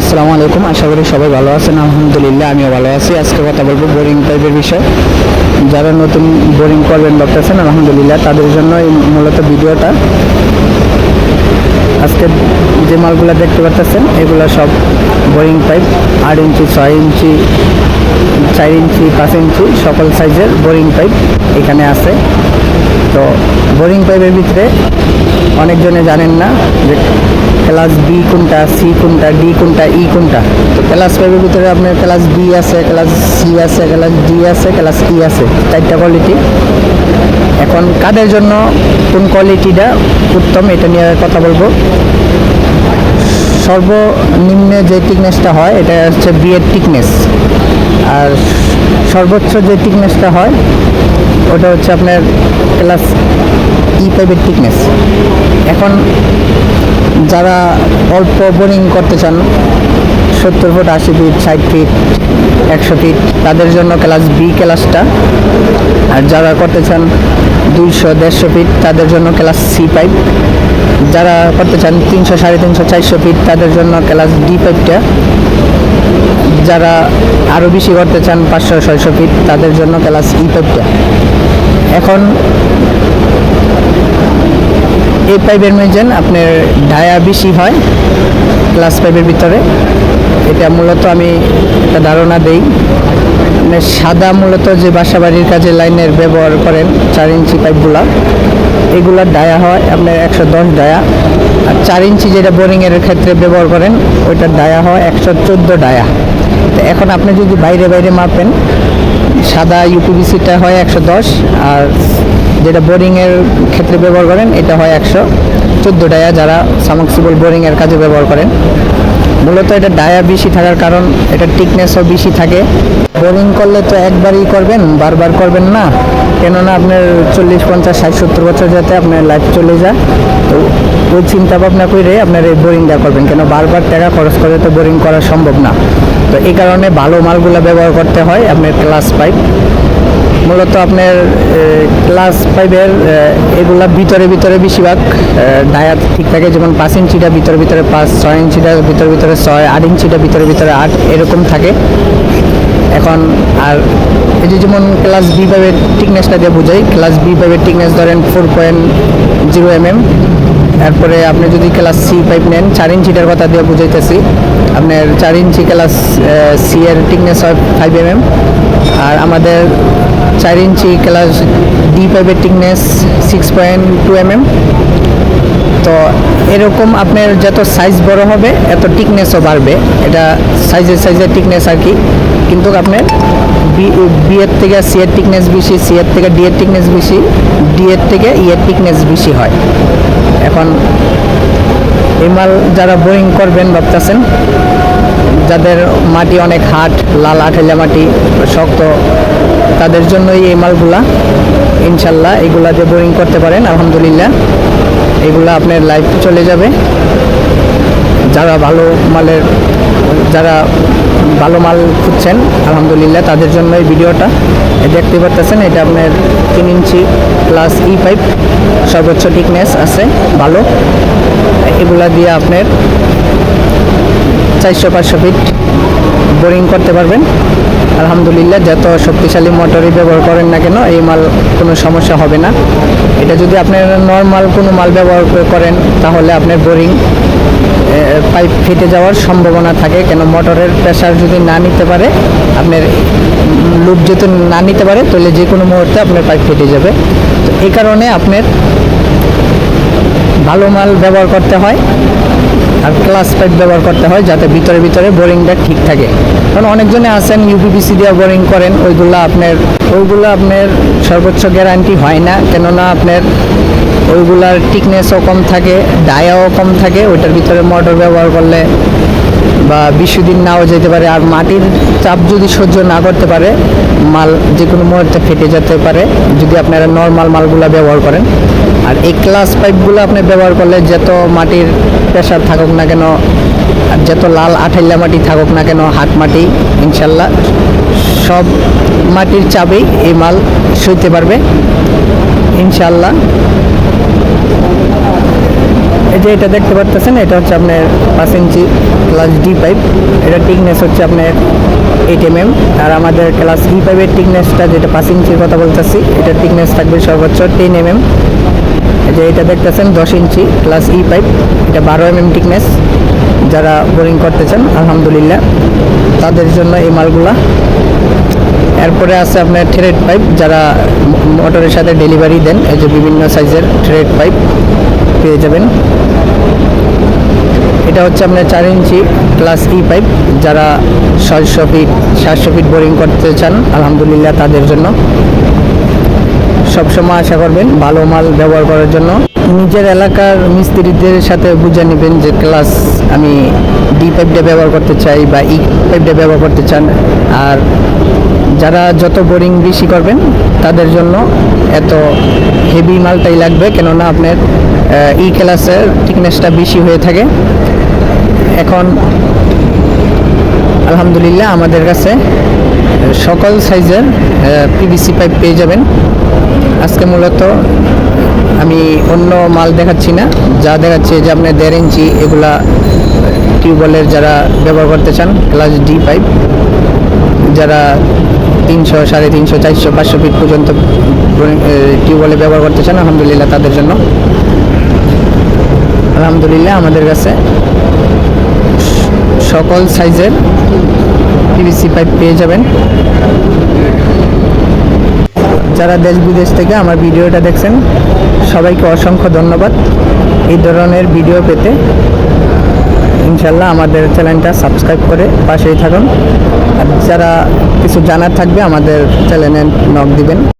আসসালামু আলাইকুম, আশা করি সবাই ভালো আছেন। আলহামদুলিল্লাহ, আমিও ভালো আছি। আজকে কথা বলব বোরিং পাইপের বিষয়। যারা নতুন বোরিং করবেন ভাবতেছেন, আলহামদুলিল্লাহ, তাদের জন্য এই মূলত ভিডিওটা। আজকে যে মালগুলো দেখতে পাচ্ছেন এগুলো সব বোরিং পাইপ আট ইঞ্চি, ছয় ইঞ্চি, চার ইঞ্চি, পাঁচ ইঞ্চি, সকল সাইজের বোরিং পাইপ এখানে আছে। তো বোরিং পাইপের ভিতরে অনেকজনে জানেন না যে ক্লাস বি কোনটা সি কোনটা ডি কোনটা ই কোনটা? তো ক্লাস পাইপের ভিতরে আপনার ক্লাস বি আছে ক্লাস সি আছে ক্লাস ডি আছে ক্লাস ই আছে, চারটা কোয়ালিটি এখন কাদের জন্য কোন কোয়ালিটিটা উত্তম এটা নিয়ে কথা বলব। সর্বনিম্নে যে টিকনেসটা হয়, এটা হচ্ছে বিয়ের টিকনেস আর সর্বোচ্চ যে টিকনেসটা হয় ওটা হচ্ছে আপনার ক্লাস ই পাইপের টিকনেস এখন যারা অল্প বোরিং করতে চান, সত্তর ফুট আশি ফিট ষাট ফিট একশো ফিট তাদের জন্য ক্লাস বি ক্লাসটা আর যারা করতে চান দুইশো, দেড়শো ফিট তাদের জন্য ক্লাস সি পাইপ যারা করতে চান তিনশো, সাড়ে তিনশো, চারশো ফিট তাদের জন্য ক্লাস ডি পাইপটা যারা আরও বেশি করতে চান পাঁচশো, ছয়শো ফিট তাদের জন্য ক্লাস ই পাইপটা এখন এই পাইপের মেজেন আপনার ডায়া বেশি হয় গ্লাস পাইপের ভিতরে। এটা মূলত আমি একটা ধারণা দেই। মানে সাদা মূলত যে বাসাবাড়ির কাজে লাইনের ব্যবহার করেন চার ইঞ্চি পাইপগুলা এগুলার ডায়া হয়, আপনার একশো দশ ডায়া আর চার ইঞ্চি যেটা বোরিংয়ের ক্ষেত্রে ব্যবহার করেন ওইটার ডায়া হয়, একশো চোদ্দ ডায়া তো এখন আপনি যদি বাইরে বাইরে মাপেন, সাদা ইউপিবিসিটা হয় একশো দশ আর যেটা বোরিংয়ের ক্ষেত্রে ব্যবহার করেন, এটা হয় একশো চোদ্দ ডায়া যারা সামক্সিবল বোরিংয়ের কাজে ব্যবহার করেন। মূলত এটা ডায়া বেশি থাকার কারণ, এটা টিকনেসও বেশি থাকে। বোরিং করলে তো একবারই করবেন, বারবার করবেন না। কেননা আপনার চল্লিশ, পঞ্চাশ, ষাট, সত্তর বছর যাতে আপনার লাইফ চলে যায়, তো ওই চিন্তা ভাবনা করে আপনার এই বোরিংটা করবেন। কেন বারবার টাকা খরচ করে তো বোরিং করা সম্ভব না। তো এই কারণে ভালো মালগুলো ব্যবহার করতে হয় আপনার ক্লাস পাইপ মূলত আপনার ক্লাস পাইপের এগুলা ভিতরে ভিতরে বেশিরভাগ ডায়াত ঠিক থাকে, যেমন পাঁচ ইঞ্চিটা ভিতরে ভিতরে পাঁচ, ছয় ইঞ্চিটা ভিতরে ভিতরে ছয়, আট ইঞ্চিটা ভিতরে ভিতরে আট, এরকম থাকে। এখন আর এই যে যেমন ক্লাস বি পাইপের টিকনেসটা দিয়ে বোঝাই ক্লাস বি পাইপের টিকনেস ধরেন four point zero M M তারপরে আপনি যদি ক্লাস সি পাইপ নেন, চার ইঞ্চিটার কথা দিয়ে বুঝাইতেছি। আপনার চার ইঞ্চি ক্লাস সি এর টিকনেস হয় ফাইভ এম এম আর আমাদের চার ইঞ্চি ক্লাস ডি পাইপের thickness six point two M M তো এরকম আপনার যত সাইজ বড় হবে, এত টিকনেসও বাড়বে। এটা সাইজের সাইজের টিকনেস আর কি। কিন্তু আপনার বি এর থেকে সি এর টিকনেস বেশি সি এর থেকে ডি এর টিকনেস বেশি ডি এর থেকে ই এর টিকনেস বেশি হয়। এখন এই মাল যারা বোরিং করবেন ভাবতেছেন, যাদের মাটি অনেক হাট, লাল আঠেলা মাটি, শক্ত, তাদের জন্যই এই মালগুলা, ইনশাল্লাহ এগুলা দিয়ে বোরিং করতে পারেন, আলহামদুলিল্লাহ। এগুলা আপনার লাইফ চলে যাবে। যারা ভালো মালের, যারা ভালো মাল খুঁজছেন, আলহামদুলিল্লাহ তাদের জন্য এই ভিডিওটা। দেখতে পারতেছেন, এটা আপনার তিন ইঞ্চি প্লাস ই পাইপ সর্বোচ্চ টিকনেস আছে, ভালো। এগুলা দিয়ে আপনার চারশো, পাঁচশো ফিট বোরিং করতে পারবেন। আলহামদুলিল্লাহ, যত শক্তিশালী মোটরই ব্যবহার করেন না কেন, এই মাল কোনো সমস্যা হবে না। এটা যদি আপনার নর্মাল কোনো মাল ব্যবহার করেন, তাহলে আপনার বোরিং পাইপ ফেটে যাওয়ার সম্ভাবনা থাকে। কেন মোটরের প্রেশার যদি না নিতে পারে, আপনার লুপ যদি না নিতে পারে, তাহলে যে কোনো মুহূর্তে আপনার পাইপ ফেটে যাবে। তো এই কারণে আপনার ভালো মাল ব্যবহার করতে হয় আর ক্লাস পাইপ ব্যবহার করতে হয় যাতে ভিতরে ভিতরে বোরিংটা ঠিক থাকে। কারণ অনেকজনে আছেন ইউপিপিসি দিয়ে বোরিং করেন, ওইগুলো আপনার ওইগুলো আপনার সর্বোচ্চ গ্যারান্টি হয় না। কেননা আপনার ওইগুলার টিকনেসও কম থাকে ডায়াও কম থাকে, ওইটার ভিতরে মোটর ব্যবহার করলে বা বেশি দিন নাও যেতে পারে, আর মাটির চাপ যদি সহ্য না করতে পারে, মাল যে কোনো মুহূর্তে ফেটে যেতে পারে, যদি আপনারা নর্মাল মালগুলো ব্যবহার করেন। আর এই ক্লাস পাইপগুলো আপনি ব্যবহার করলে যত মাটির প্রেশার থাকুক না কেন, আর যত লাল আঠাইলা মাটি থাকুক না কেন হাট মাটি, ইনশাল্লাহ সব মাটির চাপেই এই মাল সইতে পারবে, ইনশাল্লাহ। যে এটা দেখতে পাচ্ছেন এটা হচ্ছে আপনার পাঁচ ইঞ্চি ক্লাস ডি পাইপ এটা টিকনেস হচ্ছে আপনার এইট এম এম আর আমাদের ক্লাস ই পাইপের টিকনেসটা যেটা পাঁচ ইঞ্চির কথা বলতেছি এটা টিকনেস থাকবে সর্বোচ্চ টেন এম এম যে এটা দেখতেছেন, দশ ইঞ্চি ক্লাস ই পাইপ এটা বারো এম এম টিকনেস যারা বোরিং করতে চান, আলহামদুলিল্লাহ। তাদের জন্য এই মালগুলা। এরপরে আছে আপনার থ্রেড পাইপ যারা মোটরের সাথে ডেলিভারি দেন, এই যে বিভিন্ন সাইজের থ্রেড পাইপ পেয়ে যাবেন। এটা হচ্ছে আপনার চার ইঞ্চি প্লাস ই পাইপ যারা ছয়শো ফিট সাতশো ফিট বোরিং করতে চান, আলহামদুলিল্লাহ তাদের জন্য। সবসময় আশা করবেন ভালো মাল ব্যবহার করার জন্য। নিজের এলাকার মিস্ত্রিদের সাথে বুঝে নেবেন যে ক্লাস আমি ডি পাইপটা ব্যবহার করতে চাই বা ই পাইপটা ব্যবহার করতে চান। আর যারা যত বোরিং বেশি করবেন, তাদের জন্য এত হেভি মালটাই লাগবে। কেননা আপনার ই ক্লাসের থিকনেসটা বেশি হয়ে থাকে। এখন আলহামদুলিল্লাহ আমাদের কাছে সকল সাইজের পিভিসি পাইপ পেয়ে যাবেন। আজকে মূলত আমি অন্য মাল দেখাচ্ছি না। যা দেখাচ্ছি যে আপনার দেড় ইঞ্চি এগুলা টিউবওয়েলের যারা ব্যবহার করতে চান ক্লাস ডি পাইপ যারা তিনশো, সাড়ে তিনশো, চারশো, পাঁচশো ফিট পর্যন্ত টিউবওয়েলে ব্যবহার করতে চান, আলহামদুলিল্লাহ তাদের জন্য। আলহামদুলিল্লাহ আমাদের কাছে সকল সাইজের পিভিসি পাইপ পেয়ে যাবেন। যারা দেশ বিদেশ থেকে আমার ভিডিওটা দেখছেন, সবাইকে অসংখ্য ধন্যবাদ। এই ধরনের ভিডিও পেতে ইনশাল্লাহ আমাদের চ্যানেলটা সাবস্ক্রাইব করে পাশেই থাকুন। আর যারা কিছু জানার থাকবে আমাদের চ্যানেলে নক দিবেন।